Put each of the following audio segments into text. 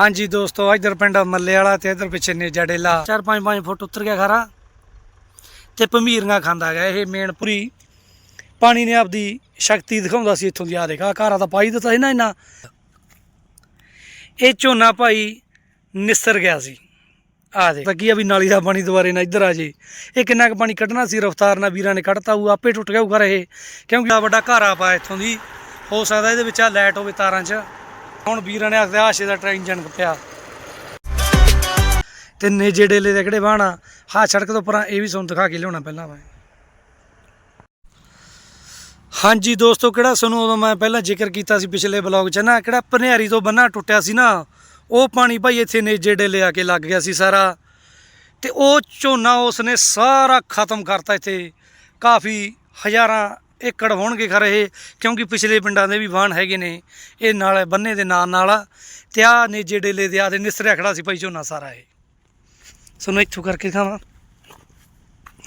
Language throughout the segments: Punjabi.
ਹਾਂਜੀ ਦੋਸਤੋ, ਇੱਧਰ ਪਿੰਡ ਮੱਲੇ ਵਾਲਾ ਤੇ ਇੱਧਰ ਪਿੱਛੇ ਨੇਜਾ ਡੇਲਾ 4-5 ਫੁੱਟ ਉੱਤਰ ਗਿਆ ਖਾਰਾ ਤੇ ਭਮੀਰੀਆਂ ਖਾਂਦਾ ਗਿਆ ਇਹ ਮੇਨ ਪੁਰੀ। ਪਾਣੀ ਨੇ ਆਪਦੀ ਸ਼ਕਤੀ ਦਿਖਾਉਂਦਾ ਸੀ ਇੱਥੋਂ ਦੀ। ਆ ਦੇਖਾ ਘਾਰਾ ਤਾਂ ਪਾਈ ਦਿੱਤਾ ਸੀ ਨਾ ਇਹਨਾਂ। ਇਹ ਝੋਨਾ ਭਾਈ ਨਿਸਰ ਗਿਆ ਸੀ। ਆ ਦੇ ਲੱਗੀ ਆ ਵੀ ਨਾਲੀ ਦਾ ਪਾਣੀ ਦੁਬਾਰੇ ਨਾ ਇੱਧਰ ਆ ਜੇ। ਇਹ ਕਿੰਨਾ ਕੁ ਪਾਣੀ ਕੱਢਣਾ ਸੀ, ਰਫਤਾਰ ਨਾਲ ਵੀਰਾਂ ਨੇ ਕੱਢਤਾ ਉਹ ਆਪੇ ਟੁੱਟ ਗਿਆ ਘਰ ਇਹ। ਕਿਉਂਕਿ ਆ ਵੱਡਾ ਘਾਰਾ ਪਾ ਇੱਥੋਂ ਦੀ। ਹੋ ਸਕਦਾ ਇਹਦੇ ਵਿੱਚ ਆ ਲਾਈਟ ਹੋਵੇ ਤਾਰਾਂ 'ਚ। ਹੁਣ ਵੀਰਾਂ ਨੇ ਆਖਦੇ ਆਸ਼ੇ ਦਾ ਟ੍ਰੇਨ ਜਨ ਪਿਆ। ਤੇ ਨੇਜੇ ਡੇਲੇ ਦੇ ਕਿਹੜੇ ਬਾਣਾ ਹਾਂ, ਸੜਕ ਤੋਂ ਪਰਾਂ ਇਹ ਵੀ ਤੁਹਾਨੂੰ ਦਿਖਾ ਕੇ ਲਿਆਉਣਾ ਪਹਿਲਾਂ ਮੈਂ। ਹਾਂਜੀ ਦੋਸਤੋ, ਕਿਹੜਾ ਸਾਨੂੰ ਉਦੋਂ ਮੈਂ ਪਹਿਲਾਂ ਜ਼ਿਕਰ ਕੀਤਾ ਸੀ ਪਿਛਲੇ ਬਲੌਗ 'ਚ ਨਾ, ਕਿਹੜਾ ਭਨਿਆਰੀ ਤੋਂ ਬੰਨਾ ਟੁੱਟਿਆ ਸੀ ਨਾ, ਉਹ ਪਾਣੀ ਭਾਈ ਇੱਥੇ ਨੇਜੇ ਡੇਲੇ ਆ ਕੇ ਲੱਗ ਗਿਆ ਸੀ ਸਾਰਾ। ਤੇ ਉਹ ਝੋਨਾ ਉਸਨੇ ਸਾਰਾ ਖਤਮ ਕਰਤਾ ਇੱਥੇ। ਕਾਫੀ ਹਜ਼ਾਰਾਂ ਏਕੜ ਹੋਣਗੇ ਖਰੇ ਇਹ, ਕਿਉਂਕਿ ਪਿਛਲੇ ਪਿੰਡਾਂ ਦੇ ਵੀ ਵਾਹਣ ਹੈਗੇ ਨੇ। ਇਹ ਨਾਲ ਬੰਨੇ ਦੇ ਨਾਲ ਨਾਲ ਤੇ ਆ ਨੇਜੇ ਡੇਲੇ ਦੇ ਆ ਦੇ ਨਿਸਰਿਆ ਖੜਾ ਸੀ ਭਾਈ ਝੋਨਾ ਸਾਰਾ ਇਹ। ਸੁਣੋ ਇੱਥੋਂ ਕਰਕੇ ਖਾਵਾਂ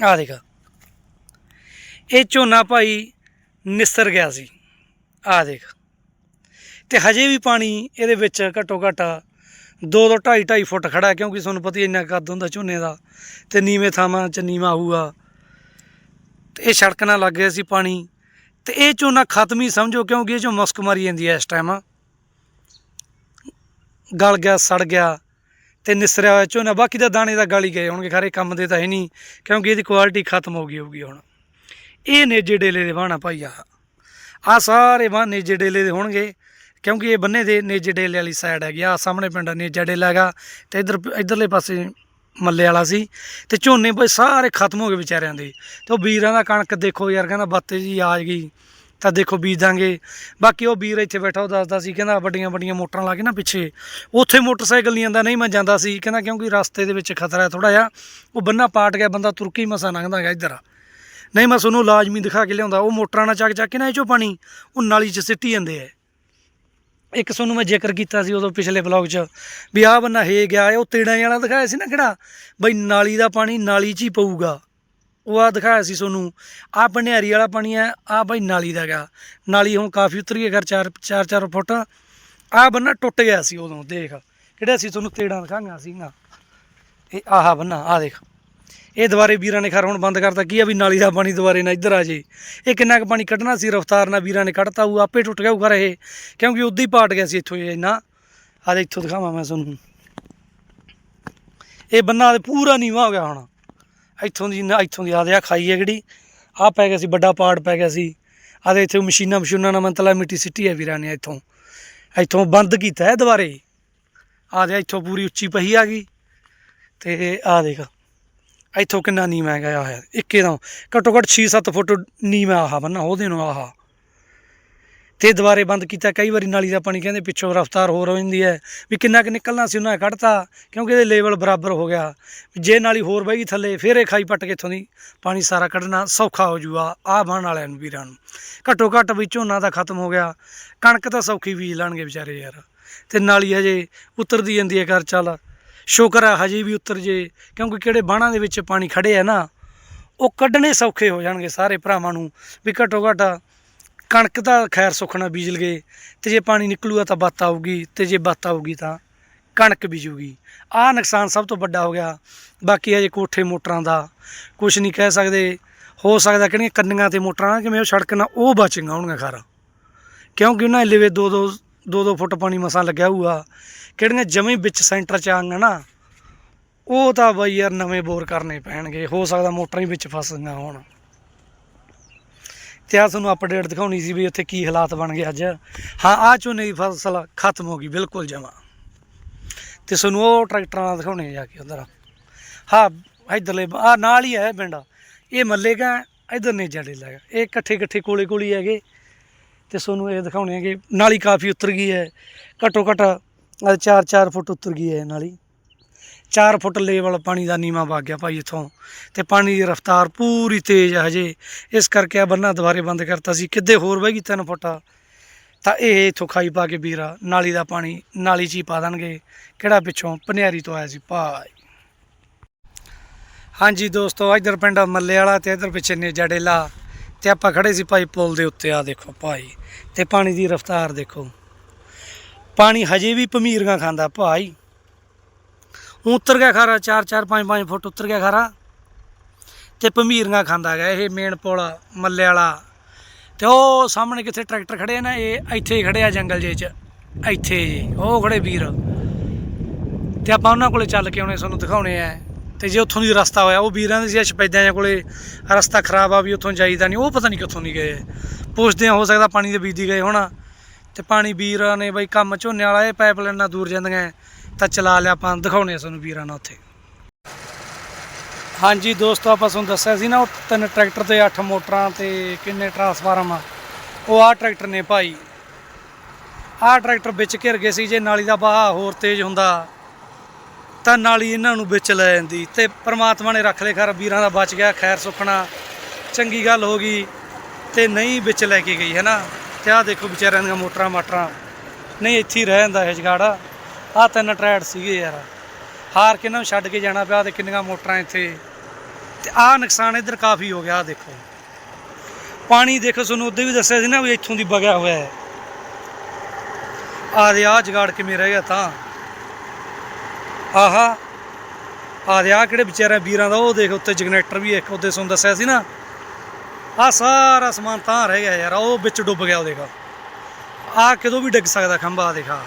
ਆ ਦੇਖ। ਇਹ ਝੋਨਾ ਭਾਈ ਨਿਸਰ ਗਿਆ ਸੀ। ਆ ਦੇਖ। ਤੇ ਹਜੇ ਵੀ ਪਾਣੀ ਇਹਦੇ ਵਿੱਚ ਘੱਟੋ ਘੱਟ 2 2 2.5 2.5 ਫੁੱਟ ਖੜਾ ਕਿਉਂਕਿ ਤੁਹਾਨੂੰ ਪਤਾ ਹੀ ਇੰਨਾ ਕੱਦ ਹੁੰਦਾ ਝੋਨੇ ਦਾ। ਤੇ ਨੀਵੇਂ ਥਾਵਾਂ 'ਚ ਨੀਵਾਂ ਹੋਊਗਾ ਤੇ ਇਹ ਸੜਕ ਨਾਲ ਲੱਗ ਗਿਆ ਸੀ ਪਾਣੀ ਤੇ ਇਹ ਝੋਨਾ ਖਤਮ ਹੀ ਸਮਝੋ ਕਿਉਂਕਿ ਇਹ ਚੋਂ ਮੁਸਕ ਮਾਰੀ ਜਾਂਦੀ ਹੈ ਇਸ ਟਾਈਮ ਗਲ ਗਿਆ, ਸੜ ਗਿਆ ਤੇ ਨਿਸਰਿਆ ਹੋਇਆ ਝੋਨਾ ਬਾਕੀ ਤਾਂ ਦਾਣੇ ਦਾ ਗਲ ਹੀ ਗਏ ਹੋਣਗੇ, ਖਰੇ ਕੰਮ ਦੇ ਤਾਂ ਹੈ ਨਹੀਂ ਕਿਉਂਕਿ ਇਹਦੀ ਕੁਆਲਿਟੀ ਖਤਮ ਹੋ ਗਈ ਹੋਊਗੀ ਹੁਣ। ਇਹ ਨੇਜੇ ਡੇਲੇ ਦੇ ਵਾਹਣਾ ਭਾਈ ਆ ਆ ਸਾਰੇ ਵਾਹ ਨੇਜੇ ਡੇਲੇ ਦੇ ਹੋਣਗੇ ਕਿਉਂਕਿ ਇਹ ਬੰਨੇ ਦੇ ਨੇਜੇ ਡੇਲੇ ਵਾਲੀ ਸਾਈਡ ਹੈਗੀ ਆ। ਸਾਹਮਣੇ ਪਿੰਡ ਨੇਜਾ ਡੇਲਾ ਹੈਗਾ ਤੇ ਇਧਰ, ਇਧਰਲੇ ਪਾਸੇ ਮੱਲੇ ਵਾਲਾ ਸੀ ਤੇ ਝੋਨੇ ਭਾਈ ਸਾਰੇ ਖਤਮ ਹੋ ਗਏ ਵਿਚਾਰਿਆਂ ਦੇ ਤੇ ਉਹ ਵੀਰਾਂ ਦਾ ਕਣਕ ਦੇਖੋ ਯਾਰ ਕਹਿੰਦਾ ਬੱਤੇ ਜੀ ਆ ਗਈ ਤਾਂ ਦੇਖੋ ਬੀਜ ਦਾਂਗੇ। ਬਾਕੀ ਉਹ ਵੀਰ ਇੱਥੇ ਬੈਠਾ, ਉਹ ਦੱਸਦਾ ਸੀ ਕਹਿੰਦਾ ਵੱਡੀਆਂ ਵੱਡੀਆਂ ਮੋਟਰਾਂ ਲਾ ਕੇ ਨਾ ਪਿੱਛੇ। ਉੱਥੇ ਮੋਟਰਸਾਈਕਲ ਨਹੀਂ ਆਂਦਾ ਨਹੀਂ ਮੈਂ ਜਾਂਦਾ ਸੀ। ਕਹਿੰਦਾ ਕਿਉਂਕਿ ਰਸਤੇ ਦੇ ਵਿੱਚ ਖਤਰਾ ਥੋੜਾ ਜਿਹਾ, ਉਹ ਬੰਨਾ ਪਾਟ ਗਿਆ, ਬੰਦਾ ਤੁਰਕੀ ਮਸਾ ਲੰਘਦਾ ਹੈਗਾ ਇੱਧਰ। ਨਹੀਂ ਮੈਂ ਤੁਹਾਨੂੰ ਲਾਜ਼ਮੀ ਦਿਖਾ ਕੇ ਲਿਆਉਂਦਾ, ਉਹ ਮੋਟਰਾਂ ਨਾਲ ਚੱਕ ਚੱਕ ਕੇ ਨਾ ਇਹ ਚੋਂ ਪਾਣੀ, ਉਹ ਨਾਲੀ 'ਚ ਸਿੱਟੀ ਜਾਂਦੇ ਆ। ਇੱਕ ਤੁਹਾਨੂੰ ਮੈਂ ਜ਼ਿਕਰ ਕੀਤਾ ਸੀ ਉਦੋਂ ਪਿਛਲੇ ਬਲੌਗ 'ਚ ਵੀ ਆਹ ਬੰਨਾ ਹੇ ਗਿਆ ਉਹ ਤੇੜਾਂ ਵਾਲਾ ਦਿਖਾਇਆ ਸੀ ਨਾ ਕਿਹੜਾ? ਬਈ ਨਾਲੀ ਦਾ ਪਾਣੀ ਨਾਲੀ 'ਚ ਹੀ ਪਊਗਾ। ਉਹ ਆ ਦਿਖਾਇਆ ਸੀ ਤੁਹਾਨੂੰ ਆਹ ਭੰਡਿਆਰੀ ਵਾਲਾ ਪਾਣੀ ਹੈ, ਆਹ ਬਈ ਨਾਲੀ ਦਾ ਗਿਆ ਨਾਲੀ ਹੁਣ ਕਾਫੀ ਉਤਰੀ ਹੈ ਘਰ 4 4 4 ਫੁੱਟ। ਆਹ ਬੰਨਾ ਟੁੱਟ ਗਿਆ ਸੀ ਉਦੋਂ, ਦੇਖ। ਕਿਹੜਾ ਸੀ ਤੁਹਾਨੂੰ ਤੇੜਾਂ ਦਿਖਾਈਆਂ ਸੀਗਾ ਇਹ ਆਹ ਬੰਨਾ ਆਹ ਦੇਖ। ਇਹ ਦੁਬਾਰੇ ਵੀਰਾਂ ਨੇ ਖਰ ਹੁਣ ਬੰਦ ਕਰਤਾ। ਕੀ ਆ ਵੀ ਨਾਲੀ ਦਾ ਪਾਣੀ ਦੁਬਾਰੇ ਨਾ ਇੱਧਰ ਆ ਜੇ? ਇਹ ਕਿੰਨਾ ਕੁ ਪਾਣੀ ਕੱਢਣਾ ਸੀ ਰਫਤਾਰ ਨਾਲ ਵੀਰਾਂ ਨੇ ਕੱਢਤਾ, ਉਹ ਆਪੇ ਟੁੱਟ ਗਿਆ ਉਹ ਘਰ ਇਹ। ਕਿਉਂਕਿ ਉਦੋਂ ਹੀ ਪਾਟ ਗਿਆ ਸੀ ਇੱਥੋਂ ਇਹ ਇੰਨਾ। ਆ ਦੇ ਇੱਥੋਂ ਦਿਖਾਵਾਂ ਮੈਂ ਤੁਹਾਨੂੰ। ਇਹ ਬੰਨਾ ਦੇ ਪੂਰਾ ਨੀਵਾ ਹੋ ਗਿਆ ਹੁਣ। ਇੱਥੋਂ ਦੀ ਇੱਥੋਂ ਦੀ ਆ ਦੇ ਆ ਖਾਈ ਹੈ ਜਿਹੜੀ ਆ ਪੈ ਗਿਆ ਸੀ, ਵੱਡਾ ਪਾੜ ਪੈ ਗਿਆ ਸੀ। ਆ ਦੇ ਇੱਥੇ ਮਸ਼ੀਨਾਂ ਮਸ਼ੂਨਾਂ ਨਾਲ ਮੰਤਲਾ ਮਿੱਟੀ ਸਿੱਟੀ ਹੈ ਵੀਰਾਂ ਨੇ ਇੱਥੋਂ। ਇੱਥੋਂ ਬੰਦ ਕੀਤਾ ਹੈ ਦੁਬਾਰੇ। ਆ ਦੇ ਇੱਥੋਂ ਪੂਰੀ ਉੱਚੀ ਪਹੀ ਆ ਗਈ। ਤੇ ਆ ਦੇਖ। ਇੱਥੋਂ ਕਿੰਨਾ ਨੀਮ ਹੈਗਾ ਆ ਇੱਕੇ ਦਾ ਘੱਟੋ ਘੱਟ 6-7 ਫੁੱਟ ਨੀਵਾਂ ਆਹ ਬੰਨਾ ਉਹਦੇ ਨੂੰ ਆਹ। ਤੇ ਦੁਬਾਰੇ ਬੰਦ ਕੀਤਾ, ਕਈ ਵਾਰੀ ਨਾਲੀ ਦਾ ਪਾਣੀ ਕਹਿੰਦੇ ਪਿੱਛੋਂ ਰਫ਼ਤਾਰ ਹੋਰ ਹੋ ਜਾਂਦੀ ਹੈ, ਵੀ ਕਿੰਨਾ ਕੁ ਨਿਕਲਣਾ ਸੀ, ਉਹਨਾਂ ਨੇ ਕੱਢਤਾ, ਕਿਉਂਕਿ ਇਹਦੇ ਲੈਵਲ ਬਰਾਬਰ ਹੋ ਗਿਆ। ਜੇ ਨਾਲੀ ਹੋਰ ਬਹਿ ਗਈ ਥੱਲੇ, ਫਿਰ ਇਹ ਖਾਈ ਪੱਟ ਕੇ ਇੱਥੋਂ ਦੀ ਪਾਣੀ ਸਾਰਾ ਕੱਢਣਾ ਸੌਖਾ ਹੋ ਜੂਗਾ, ਆਹ ਬਾਣ ਵਾਲਿਆਂ ਨੂੰ, ਵੀਰਾਂ ਨੂੰ। ਘੱਟੋ ਘੱਟ ਵੀ ਝੋਨਾ ਦਾ ਖਤਮ ਹੋ ਗਿਆ, ਕਣਕ ਤਾਂ ਸੌਖੀ ਬੀਜ ਲੈਣਗੇ ਵਿਚਾਰੇ ਯਾਰ। ਤੇ ਨਾਲੀ ਹਜੇ ਉਤਰਦੀ ਜਾਂਦੀ ਹੈ ਘਰ ਚੱਲ। ਸ਼ੁਕਰ ਹੈ ਹਜੇ ਵੀ ਉਤਰ ਜੇ, ਕਿਉਂਕਿ ਕਿਹੜੇ ਬਾਣਾਂ ਦੇ ਵਿੱਚ ਪਾਣੀ ਖੜੇ ਆ ਨਾ, ਉਹ ਕੱਢਣੇ ਸੌਖੇ ਹੋ ਜਾਣਗੇ ਸਾਰੇ ਭਰਾਵਾਂ ਨੂੰ, ਵੀ ਘੱਟੋ ਘੱਟ ਕਣਕ ਦਾ ਖੈਰ ਸੁਖਣਾ ਬੀਜ ਲਗੇ, ਤੇ ਜੇ ਪਾਣੀ ਨਿਕਲੂਗਾ ਤਾਂ ਬੱਤ ਆਊਗੀ, ਤੇ ਜੇ ਬੱਤ ਆਊਗੀ ਤਾਂ ਕਣਕ ਬੀਜੂਗੀ। ਆਹ ਨੁਕਸਾਨ ਸਭ ਤੋਂ ਵੱਡਾ ਹੋ ਗਿਆ, ਬਾਕੀ ਹਜੇ ਕੋਠੇ ਮੋਟਰਾਂ ਦਾ ਕੁਝ ਨਹੀਂ ਕਹਿ ਸਕਦੇ, ਹੋ ਸਕਦਾ ਕਿਹੜੀਆਂ ਕੰਨੀਆਂ ਤੇ ਮੋਟਰਾਂ, ਕਿਵੇਂ ਉਹ ਸੜਕ ਨਾਲ ਉਹ ਬਚੀਆਂ ਹੋਣਗੀਆਂ ਖਰ। ਕਿਉਂਕਿ ਉਹਨਾਂ ਲੇਵੇ ਦੋ ਦੋ ਦੋ ਦੋ ਫੁੱਟ ਪਾਣੀ ਮਸਾਂ ਲੱਗਿਆ ਹੋਊਗਾ। ਕਿਹੜੀਆਂ ਜਮੇ ਵਿੱਚ ਸੈਂਟਰ ਚ ਆਂਗਾ ਨਾ, ਉਹ ਤਾਂ ਬਾਈ ਯਾਰ ਨਵੇਂ ਬੋਰ ਕਰਨੇ ਪੈਣਗੇ। ਹੋ ਸਕਦਾ ਮੋਟਰਾਂ ਹੀ ਵਿੱਚ ਫਸ ਹੋਣ। ਤੇ ਆ ਤੁਹਾਨੂੰ ਅਪਡੇਟ ਦਿਖਾਉਣੀ ਸੀ ਵੀ ਉੱਥੇ ਕੀ ਹਾਲਾਤ ਬਣ ਗਏ ਅੱਜ। ਹਾਂ ਆ ਝੋਨੇ ਦੀ ਫਸਲ ਖਤਮ ਹੋ ਗਈ, ਬਿਲਕੁਲ ਜਮਾ। ਤੇ ਤੁਹਾਨੂੰ ਉਹ ਟਰੈਕਟਰਾਂ ਨਾਲ ਦਿਖਾਉਣੇ ਜਾ ਕੇ ਉਧਰ। ਹਾਂ, ਇਧਰਲੇ ਆ ਨਾਲ ਹੀ ਹੈ ਪਿੰਡ। ਇਹ ਮੱਲੇਗਾ ਇਧਰ ਨੇ ਜੜੇ ਲੱਗਾ ਇਹ ਇਕੱਠੇ ਇਕੱਠੇ ਕੋਲੇ ਕੋਲੇ ਹੀ ਹੈਗੇ। ਤੇ ਤੁਹਾਨੂੰ ਇਹ ਦਿਖਾਉਣੇ ਹੈਗੇ ਨਾਲੀ ਕਾਫੀ ਉਤਰ ਗਈ ਹੈ। ਘੱਟੋ ਘੱਟ 4-4 ਫੁੱਟ ਉਤਰ ਗਈ ਹੈ ਨਾਲੀ। 4 ਫੁੱਟ ਲੈਵਲ ਪਾਣੀ ਦਾ ਨੀਵਾ ਵਗ ਗਿਆ ਭਾਈ ਇੱਥੋਂ। ਤੇ ਪਾਣੀ ਦੀ ਰਫ਼ਤਾਰ ਪੂਰੀ ਤੇਜ਼ ਹੈ ਹਜੇ। ਇਸ ਕਰਕੇ ਆ ਬੰਨਾ ਦੁਬਾਰੇ ਬੰਦ ਕਰਤਾ ਸੀ। ਕਿੱਦੇ ਹੋਰ ਵਹਿ ਗਈ 3 ਫੁੱਟ। ਤਾਂ ਇਹ ਇੱਥੋਂ ਖਾਈ ਪਾ ਕੇ ਵੀਰਾ, ਨਾਲੀ ਦਾ ਪਾਣੀ, ਨਾਲੀ 'ਚ ਹੀ ਪਾ ਦੇਣਗੇ। ਕਿਹੜਾ ਪਿੱਛੋਂ? ਪਨਿਆਰੀ ਤੋਂ ਆਇਆ ਸੀ। ਭਾਈ। ਹਾਂਜੀ ਦੋਸਤੋ, ਇੱਧਰ ਪਿੰਡ ਮੱਲੇ ਵਾਲਾ ਤੇ ਇੱਧਰ ਪਿੱਛੇ ਨੇਜਾ ਡੇਲਾ। ਤੇ ਆਪਾਂ ਖੜੇ ਸੀ ਭਾਈ ਪੁਲ ਦੇ ਉੱਤੇ ਆ ਦੇਖੋ ਭਾਈ, ਤੇ ਪਾਣੀ ਦੀ ਰਫ਼ਤਾਰ ਦੇਖੋ। ਪਾਣੀ ਹਜੇ ਵੀ ਭਮੀਰਗਾ ਖਾਂਦਾ ਭਾਈ। ਊਂ ਉੱਤਰ ਗਿਆ ਖਾਰਾ 4 4 5 5 ਫੁੱਟ ਉਤਰ ਗਿਆ ਖਾਰਾ। ਤੇ ਭਮੀਰਗਾ ਖਾਂਦਾ ਗਿਆ, ਇਹ ਮੇਨ ਪੁਲ, ਮੱਲੇ ਵਾਲਾ। ਤੇ ਉਹ ਸਾਹਮਣੇ ਕਿੱਥੇ ਟਰੈਕਟਰ ਖੜੇ ਨਾ, ਇਹ ਇੱਥੇ ਹੀ ਖੜੇ ਆ ਜੰਗਲ ਜੇ ਚ। ਇੱਥੇ ਜੀ, ਉਹ ਖੜੇ ਵੀਰ। ਤੇ ਆਪਾਂ ਉਹਨਾਂ ਕੋਲੇ ਚੱਲ ਕੇ ਆਉਣੇ ਸਾਨੂੰ ਦਿਖਾਉਣੇ ਆ। ਤੇ ਜੇ ਉੱਥੋਂ ਦੀ ਰਸਤਾ ਹੋਇਆ, ਉਹ ਵੀਰਾਂ ਦੇ ਸੀ ਸ਼ਪੈਦਿਆਂ ਕੋਲੇ ਰਸਤਾ ਖਰਾਬ ਆ ਵੀ ਉੱਥੋਂ ਜਾਈਦਾ ਨਹੀਂ, ਉਹ ਪਤਾ ਨਹੀਂ ਕਿੱਥੋਂ ਨਹੀਂ ਗਏ। ਪੁੱਛਦੇ ਆ, ਹੋ ਸਕਦਾ ਪਾਣੀ ਦੇ ਬੀਜੀ ਗਏ ਹੋਣਾ। ਤੇ ਪਾਣੀ ਵੀਰਾਂ ਨੇ ਬਈ ਕੰਮ ਝੋਨੇ ਵਾਲਾ, ਇਹ ਪਾਈਪਲਾਈਨਾਂ ਦੂਰ ਜਾਂਦੀਆਂ ਤਾਂ ਚਲਾ ਲਿਆ ਆਪਾਂ ਦਿਖਾਉਣੇ ਸਾਨੂੰ ਵੀਰਾਂ ਨਾਲ ਉੱਥੇ। ਹਾਂਜੀ ਦੋਸਤੋ, ਆਪਾਂ ਤੁਹਾਨੂੰ ਦੱਸਿਆ ਸੀ ਨਾ, ਉਹ ਤਿੰਨ ਟਰੈਕਟਰ ਤੇ 8 ਮੋਟਰਾਂ ਤੇ ਕਿੰਨੇ ਟਰਾਂਸਫਾਰਮ ਆ। ਉਹ ਆਹ ਟਰੈਕਟਰ ਨੇ ਭਾਈ। ਆਹ ਟਰੈਕਟਰ ਵਿੱਚ ਘਿਰ ਗਏ ਸੀ, ਜੇ ਨਾਲੀ ਦਾ ਬਹਾਅ ਹੋਰ ਤੇਜ਼ ਹੁੰਦਾ ਤਾਂ ਨਾਲ ਹੀ ਇਹਨਾਂ ਨੂੰ ਵਿੱਚ ਲੈ ਜਾਂਦੀ। ਤੇ ਪ੍ਰਮਾਤਮਾ ਨੇ ਰੱਖ ਲਏ ਖੈਰ, ਵੀਰਾਂ ਦਾ ਬਚ ਗਿਆ, ਖੈਰ ਸੁਖਣਾ ਚੰਗੀ ਗੱਲ ਹੋ ਗਈ ਤੇ ਨਹੀਂ ਵਿੱਚ ਲੈ ਕੇ ਗਈ ਹੈ ਨਾ ਤੇ ਆਹ ਦੇਖੋ ਵਿਚਾਰਿਆਂ ਦੀਆਂ ਮੋਟਰਾਂ ਮਾਟਰਾਂ। ਨਹੀਂ, ਇੱਥੇ ਹੀ ਰਹਿ ਜਾਂਦਾ ਹੈ ਜਗਾੜਾ। ਆਹ ਤਿੰਨ ਟਰੈਕਟਰ ਸੀਗੇ ਯਾਰ। ਹਾਰ ਕੇ ਇਹਨਾਂ ਨੂੰ ਛੱਡ ਕੇ ਜਾਣਾ ਪਿਆ ਤੇ ਕਿੰਨੀਆਂ ਮੋਟਰਾਂ ਇੱਥੇ। ਤੇ ਆਹ ਨੁਕਸਾਨ ਇੱਧਰ ਕਾਫੀ ਹੋ ਗਿਆ, ਆਹ ਦੇਖੋ। ਪਾਣੀ ਦੇਖੋ, ਤੁਹਾਨੂੰ ਉਦੋਂ ਵੀ ਦੱਸਿਆ ਸੀ ਨਾ ਵੀ ਇੱਥੋਂ ਦੀ ਵਗਿਆ ਹੋਇਆ ਹੈ। ਆਹ ਦੇ ਆਹ ਜਗਾੜ ਕਿਵੇਂ ਰਹਿ ਗਿਆ ਤਾਂ। ਆਹਾ। ਆ ਦੇ ਆ ਕਿਹੜੇ ਵਿਚਾਰੇ ਵੀਰਾਂ ਦਾ, ਉਹ ਦੇਖ ਉੱਤੇ ਜਨਰੇਟਰ ਵੀ ਇੱਕ ਉੱਤੇ ਤੁਹਾਨੂੰ ਦੱਸਿਆ ਸੀ ਨਾ। ਆ ਸਾਰਾ ਸਮਾਨ ਤਾਂ ਰਹਿ ਗਿਆ ਯਾਰ ਉਹ ਵਿੱਚ ਡੁੱਬ ਗਿਆ, ਉਹ ਦੇਖਾ। ਆ ਕਦੋਂ ਵੀ ਡਿੱਗ ਸਕਦਾ ਖੰਭਾ, ਆਹ ਦੇਖਾ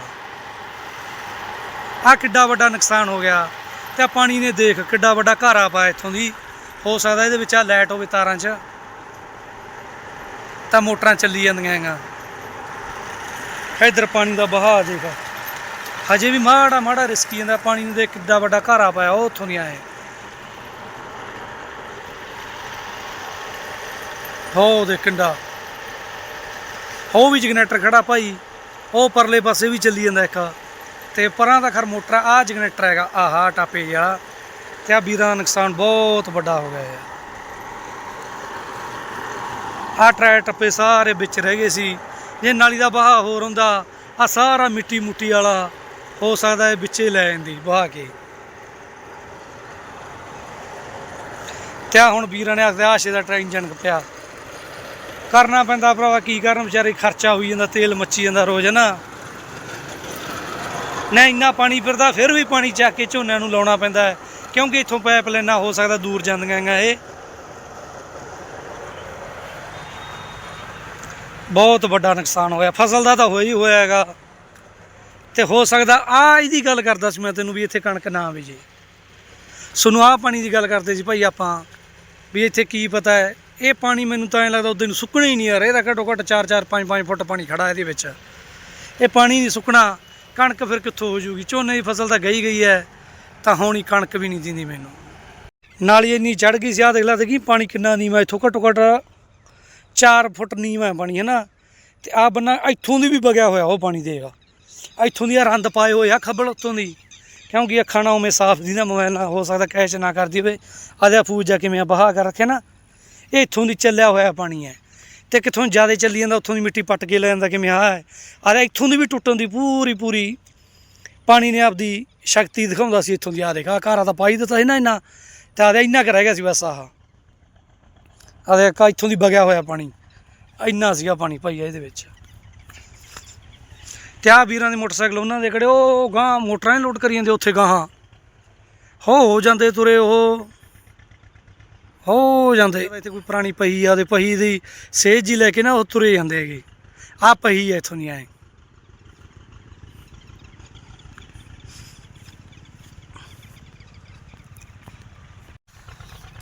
ਆ ਕਿੱਡਾ ਵੱਡਾ ਨੁਕਸਾਨ ਹੋ ਗਿਆ। ਤੇ ਆਹ ਪਾਣੀ ਨੇ ਦੇਖ ਕਿੱਡਾ ਵੱਡਾ ਘਰ ਆ ਪਾਇਆ ਇੱਥੋਂ ਦੀ। ਹੋ ਸਕਦਾ ਇਹਦੇ ਵਿੱਚ ਆ ਲਾਈਟ ਹੋਵੇ ਤਾਰਾਂ 'ਚ। ਤਾਂ ਮੋਟਰਾਂ ਚੱਲੀ ਜਾਂਦੀਆਂ ਹੈਗਾ ਇਧਰ ਪਾਣੀ ਦਾ ਵਹਾਅ ਦੇਖ। ਹਜੇ ਵੀ ਮਾੜਾ ਮਾੜਾ ਰਿਸਕੀ ਜਾਂਦਾ, ਪਾਣੀ ਨੂੰ ਦੇਖ ਕਿੱਡਾ ਵੱਡਾ ਘਾਰਾ ਪਾਇਆ, ਉਹ ਉੱਥੋਂ ਨਹੀਂ ਆਏ। ਹੋ ਦੇ ਕਿੰਡਾ। ਹੋ ਵੀ ਜਨਰੇਟਰ ਖੜਾ ਭਾਈ, ਉਹ ਪਰਲੇ ਪਾਸੇ ਵੀ ਚੱਲੀ ਜਾਂਦਾ ਇੱਕ। ਤੇ ਪਰਾਂ ਦਾ ਖਰ ਮੋਟਰ ਆ ਜਨਰੇਟਰ ਹੈਗਾ, ਆਹਾ ਟਾਪੇ ਵਾਲਾ ਤੇ ਆ ਵੀਰਾਂ ਦਾ ਨੁਕਸਾਨ ਬਹੁਤ ਵੱਡਾ ਹੋ ਗਿਆ ਹੈ ਆ ਟਰੈਕ ਟੱਪੇ ਸਾਰੇ ਵਿੱਚ ਰਹਿ ਗਏ ਸੀ। ਜੇ ਨਾਲੀ ਦਾ ਵਹਾਅ ਹੋਰ ਹੁੰਦਾ ਆ ਸਾਰਾ ਮਿੱਟੀ ਮੁੱਟੀ ਵਾਲਾ ਹੋ ਸਕਦਾ ਇਹ ਵਿੱਚੇ ਲੈ ਜਾਂਦੀ ਵਹਾ ਕੇ। ਤੇ ਆਹ ਹੁਣ ਵੀਰਾਂ ਨੇ ਆਖਦੇ ਆਸ਼ੇ ਦਾ ਟ੍ਰੇਨ ਇੰਜਨ ਪਿਆ। ਕਰਨਾ ਪੈਂਦਾ ਭਰਾਵਾ ਕੀ ਕਰਨ? ਵਿਚਾਰੇ ਖਰਚਾ ਹੋਈ ਜਾਂਦਾ ਤੇਲ ਮੱਚੀ ਜਾਂਦਾ ਰੋਜ਼ ਨਾ ਨਾ ਇੰਨਾ ਪਾਣੀ ਫਿਰਦਾ ਫਿਰ ਵੀ ਪਾਣੀ ਚੱਕ ਕੇ ਝੋਨਿਆਂ ਨੂੰ ਲਾਉਣਾ ਪੈਂਦਾ ਹੈ, ਕਿਉਂਕਿ ਇੱਥੋਂ ਪਾਈਪ ਲਾਈਨਾਂ ਹੋ ਸਕਦਾ ਦੂਰ ਜਾਂਦੀਆਂ ਹੈਗੀਆਂ ਇਹ। ਬਹੁਤ ਵੱਡਾ ਨੁਕਸਾਨ ਹੋਇਆ ਫਸਲ ਦਾ ਤਾਂ ਹੋਇਆ ਹੀ ਹੋਇਆ ਹੈਗਾ। ਤੇ ਹੋ ਸਕਦਾ ਆ ਇਹਦੀ ਗੱਲ ਕਰਦਾ ਸੀ ਮੈਂ ਤੈਨੂੰ ਵੀ ਇੱਥੇ ਕਣਕ ਨਾ ਬੀਜੇ। ਸੁਣੋ, ਆਹ ਪਾਣੀ ਦੀ ਗੱਲ ਕਰਦੇ ਸੀ ਭਾਈ ਆਪਾਂ, ਵੀ ਇੱਥੇ ਕੀ ਪਤਾ ਹੈ। ਇਹ ਪਾਣੀ ਮੈਨੂੰ ਤਾਂ ਐਂ ਲੱਗਦਾ ਉਦੋਂ ਨੂੰ ਸੁੱਕਣਾ ਹੀ ਨਹੀਂ ਆ ਯਾਰ ਇਹਦਾ ਘੱਟੋ ਘੱਟ 4 4 5 5 ਫੁੱਟ ਪਾਣੀ ਖੜਾ ਇਹਦੇ ਵਿੱਚ। ਇਹ ਪਾਣੀ ਨਹੀਂ ਸੁੱਕਣਾ, ਕਣਕ ਫਿਰ ਕਿੱਥੋਂ ਹੋ ਜੂਗੀ? ਝੋਨੇ ਦੀ ਫਸਲ ਤਾਂ ਗਈ ਗਈ ਹੈ, ਤਾਂ ਹੁਣ ਹੀ ਕਣਕ ਵੀ ਨਹੀਂ ਦਿੰਦੀ ਮੈਨੂੰ। ਨਾਲੀ ਇੰਨੀ ਚੜ ਗਈ ਸੀ ਆ ਦੇਖ ਲਾ ਦੇਖੀ ਪਾਣੀ ਕਿੰਨਾ ਨੀਵਾਂ, ਇੱਥੋਂ ਘੱਟੋ ਘੱਟ 4 ਫੁੱਟ ਨੀਵਾਂ ਪਾਣੀ, ਹੈ ਨਾ? ਤੇ ਆ ਬੰਨਾ ਇੱਥੋਂ ਦੀ ਵੀ ਵਗਿਆ ਹੋਇਆ ਉਹ ਪਾਣੀ ਦੇਗਾ ਇੱਥੋਂ ਦੀ ਆ ਰੰਦ ਪਾਏ ਹੋਏ ਆ ਖੱਬਲ ਉੱਤੋਂ ਦੀ। ਕਿਉਂਕਿ ਅੱਖਾਂ ਨਾਲ ਉਵੇਂ ਸਾਫ਼ ਦੀ ਨਾ ਮੋਬਾਈਲ ਨਾਲ ਹੋ ਸਕਦਾ ਕੈਚ ਨਾ ਕਰਦੀ ਹੋਵੇ ਆਦਿਆ ਫੂਜ ਜਾ ਕਿਵੇਂ ਬਹਾ ਕਰ ਰੱਖਿਆ ਨਾ। ਇਹ ਇੱਥੋਂ ਦੀ ਚੱਲਿਆ ਹੋਇਆ ਪਾਣੀ ਹੈ। ਤੇ ਕਿੱਥੋਂ ਜ਼ਿਆਦਾ ਚੱਲੀ ਜਾਂਦਾ, ਉੱਥੋਂ ਦੀ ਮਿੱਟੀ ਪੱਟ ਕੇ ਲੈ ਜਾਂਦਾ ਕਿਵੇਂ ਆ ਅਰੇ ਇੱਥੋਂ ਦੀ ਵੀ ਟੁੱਟਣ ਦੀ ਪੂਰੀ ਪੂਰੀ ਪਾਣੀ ਨੇ ਆਪਦੀ ਸ਼ਕਤੀ ਦਿਖਾਉਂਦਾ ਸੀ ਇੱਥੋਂ ਦੀ। ਆ ਦੇਖ ਆ ਘਾਰਾ ਤਾਂ ਪਾਈ ਦਿੱਤਾ ਸੀ ਨਾ ਇੰਨਾ। ਤੇ ਆਦਿਆ ਇੰਨਾ ਕੁ ਰਹਿ ਗਿਆ ਸੀ ਬਸ ਆਹ। ਆਦਿਆ ਕਾ ਇੱਥੋਂ ਦੀ ਵਗਿਆ ਹੋਇਆ ਪਾਣੀ। ਇੰਨਾ ਸੀਗਾ ਪਾਣੀ ਭਾਈ ਇਹਦੇ ਵਿੱਚ। ਤੇ ਆਹ ਵੀਰਾਂ ਦੇ ਮੋਟਰਸਾਈਕਲ ਉਹਨਾਂ ਦੇ ਕਿਹੜੇ ਉਹ ਗਾਂ ਮੋਟਰਾਂ ਹੀ ਲੋਡ ਕਰੀ ਜਾਂਦੇ ਉੱਥੇ ਗਾਹਾਂ। ਹੋ ਹੋ ਜਾਂਦੇ ਤੁਰੇ ਉਹ। ਹੋ ਜਾਂਦੇ। ਇੱਥੇ ਕੋਈ ਪੁਰਾਣੀ ਪਹੀ ਆ ਤੇ ਪਹੀ ਦੀ ਸੇਜ ਜੀ ਲੈ ਕੇ ਨਾ ਉਹ ਤੁਰੇ ਜਾਂਦੇ ਹੈਗੇ। ਆ ਪਹੀ ਆ ਇੱਥੋਂ ਨਹੀਂ ਆਏ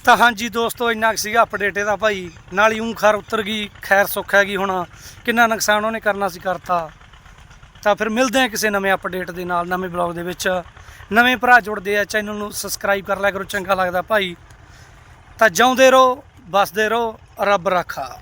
ਤਾਂ ਹਾਂਜੀ ਦੋਸਤੋ, ਇੰਨਾ ਕੁ ਸੀਗਾ ਅਪਡੇਟ ਇਹਦਾ ਭਾਈ। ਨਾਲ ਹੀ ਊਂ ਖਰ ਉਤਰ ਗਈ, ਖੈਰ ਸੁੱਖ ਹੈਗੀ ਹੁਣ। ਕਿੰਨਾ ਨੁਕਸਾਨ ਉਹਨੇ ਕਰਨਾ ਸੀ, ਕਰਤਾ। ਤਾਂ ਫਿਰ ਮਿਲਦੇ ਹਾਂ ਕਿਸੇ ਨਵੇਂ ਅਪਡੇਟ ਦੇ ਨਾਲ, ਨਵੇਂ ਬਲੌਗ ਦੇ ਵਿੱਚ। ਨਵੇਂ ਭਰਾ ਜੁੜਦੇ ਆ ਚੈਨਲ ਨੂੰ ਸਬਸਕ੍ਰਾਈਬ ਕਰ ਲਿਆ ਕਰੋ, ਚੰਗਾ ਲੱਗਦਾ ਭਾਈ। ਤਾਂ ਜਿਉਂਦੇ ਰਹੋ ਬਸਦੇ ਰਹੋ, ਰੱਬ ਰਾਖਾ।